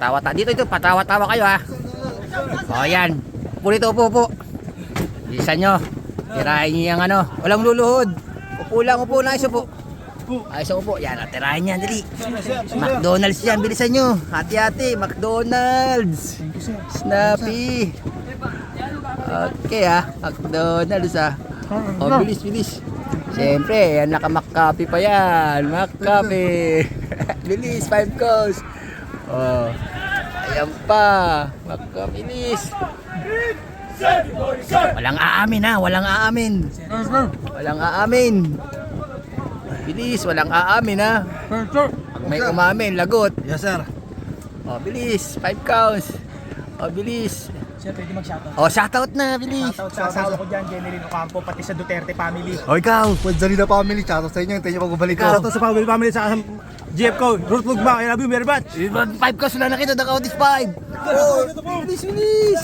Tawa ta dito ito, patawa-tawa kayo ha. O yan. Upo dito, upo, upo. Bilisan nyo. Tirahin nyo yung ano. Walang luluhod. Upo lang, upo lang. Ayos upo. Ayos upo. Yan, ah, tirahin yan. Dali. McDonald's yan. Bilisan nyo. Hati-hati. McDonald's. Snappy. Okay ah. McDonald's ah. O, bilis, bilis. Siyempre, yan naka-McCafe pa yan. McCafe. bilis, five course. Oh. Ayan pa. Bilis. Walang aamin ha, walang aamin. Walang aamin. Bilis, walang aamin ha. Pag may umamin, lagot. Yes, sir. O, bilis, five counts. O, bilis. Sir, pwede mag-shoutout. O, shoutout na, bilis. Shoutout sa asawa ko dyan, Jeneline Ocampo, pati sa Duterte family. O, ikaw. Pudzalina family, chat sa inyo. Hintayin nyo pagbabalik ko. Shoutout sa family, family sa GF ko. Ruth Lugma, I love you very much. Five counts na na kita, the count is five. Oh, bilis, bilis.